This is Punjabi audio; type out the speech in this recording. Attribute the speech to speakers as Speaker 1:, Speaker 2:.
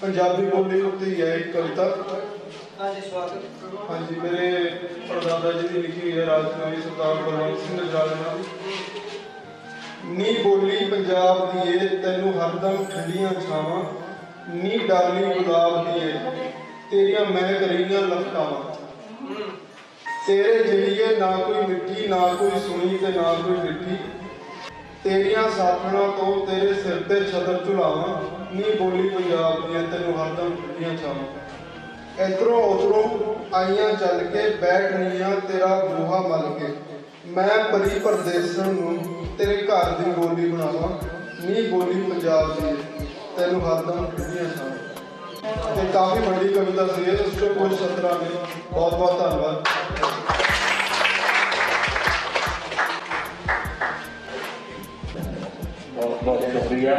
Speaker 1: ਪੰਜਾਬੀ ਬੋਲੀ ਉੱਤੇ ਹੀ ਹੈ ਇੱਕ ਕਵਿਤਾ।
Speaker 2: ਹਾਂਜੀ ਸਵਾਗਤ
Speaker 1: ਹਾਂਜੀ ਮੇਰੇ ਪਰਦਾਦਾ ਜੀ ਦੀ ਲਿਖੀ ਹੋਈ ਹੈ ਰਾਜਕੁਮਾਰੀ ਸਰਦਾਰ ਬਲਵੰਤ ਸਿੰਘ ਰਜਾਲਣਾ ਨੀ ਬੋਲੀ ਪੰਜਾਬ ਦੀ ਏ ਤੈਨੂੰ ਹਰਦਮ ਠੰਡੀਆਂ ਛਾਵਾਂ। ਨੀ ਡਾਲੀ ਗੁਲਾਬ ਦੀ ਏ ਤੇਰੀਆਂ ਮੈਂ ਕਰੀਆਂ ਲਖਾਵਾਂ ਤੇਰੇ ਜਰੀਏ ਨਾ ਕੋਈ ਮਿੱਠੀ ਨਾ ਕੋਈ ਸੁਣੀ ਤੇ ਨਾ ਕੋਈ ਮਿੱਠੀ। ਤੇਰੀਆਂ ਸਾਥਣਾ ਤੋਂ ਤੇਰੇ ਸਿਰ ਤੇ ਛਤਰ ਝੁਲਾਵਾਂ ਨੀ ਬੋਲੀ ਪੰਜਾਬ ਦੀਆਂ ਤੈਨੂੰ ਹਰਦਮ ਠੰਡੀਆਂ ਛਾਵਾਂ। ਇਧਰੋਂ ਉਧਰੋਂ ਆਈਆਂ ਚੱਲ ਕੇ ਬੈਠ ਨੀਆਂ ਤੇਰਾ ਗੋਹਾ ਮਲ ਕੇ। ਮੈਂ ਪਰੀ ਪਰਦੇਸਣ ਨੂੰ ਤੇਰੇ ਘਰ ਦੀ ਬੋਲੀ ਬਣਾਵਾਂ ਨੀ ਬੋਲੀ ਪੰਜਾਬ ਦੀ ਤੈਨੂੰ ਹਰਦਮ ਠੰਡੀਆਂ ਛਾਵਾਂ। ਤੇ ਕਾਫੀ ਵੱਡੀ ਕਵਿਤਾ ਸੀ ਇਹ, ਉਸ ਤੋਂ ਕੁਝ ਸਤਰਾਂ ਨੇ ਬਹੁਤ ਬਹੁਤ ਧੰਨਵਾਦ।
Speaker 3: ਬਹੁਤ ਬਹੁਤ ਸ਼ੁਕਰੀਆ